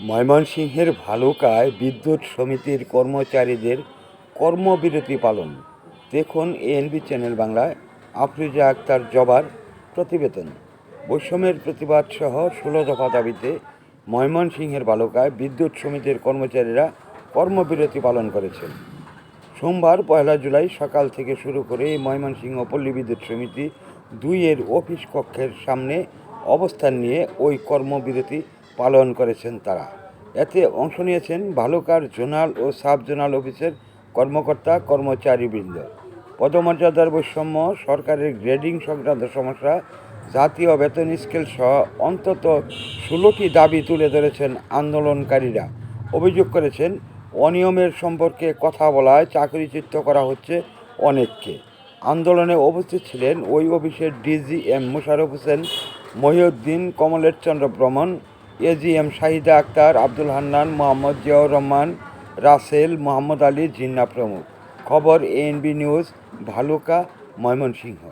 ময়মনসিংহের ভালুকায় বিদ্যুৎ সমিতির কর্মচারীদের কর্মবিরতি পালন। দেখুন এএনবি চ্যানেল বাংলায় আফরোজা আক্তার জবার প্রতিবেদন। বৈষম্যের প্রতিবাদ সহ ষোলো দফা দাবিতে ময়মনসিংহের বালুকায় বিদ্যুৎ সমিতির কর্মচারীরা কর্মবিরতি পালন করেছেন। সোমবার পয়লা জুলাই সকাল থেকে শুরু করে ময়মনসিংহ পল্লী বিদ্যুৎ সমিতি দুইয়ের অফিস কক্ষের সামনে অবস্থান নিয়ে ওই কর্মবিরতি পালন করেছেন তারা। এতে অংশ নিয়েছেন ভালুকার জোনাল ও সাব জোনাল অফিসের কর্মকর্তা, কর্মচারীবৃন্দ। পদমর্যাদার বৈষম্য, সরকারের গ্রেডিং সংক্রান্ত সমস্যা, জাতীয় বেতন স্কেল সহ অন্তত ষোলোটি দাবি তুলে ধরেছেন আন্দোলনকারীরা। অভিযোগ করেছেন, অনিয়মের সম্পর্কে কথা বলায় চাকরিচ্যুত করা হচ্ছে অনেককে। আন্দোলনে উপস্থিত ছিলেন ওই অফিসের DGM Musharraf Hossain, Mohiuddin Kamlesh Chandra AGM Shahida Akhtar, Abdul Hannan, Mohammad Ziaur Rahman, Russell, Mohammad Ali, Jinnah প্রমুখ। খবর এএনবি নিউজ, ভালুকা, ময়মনসিংহ।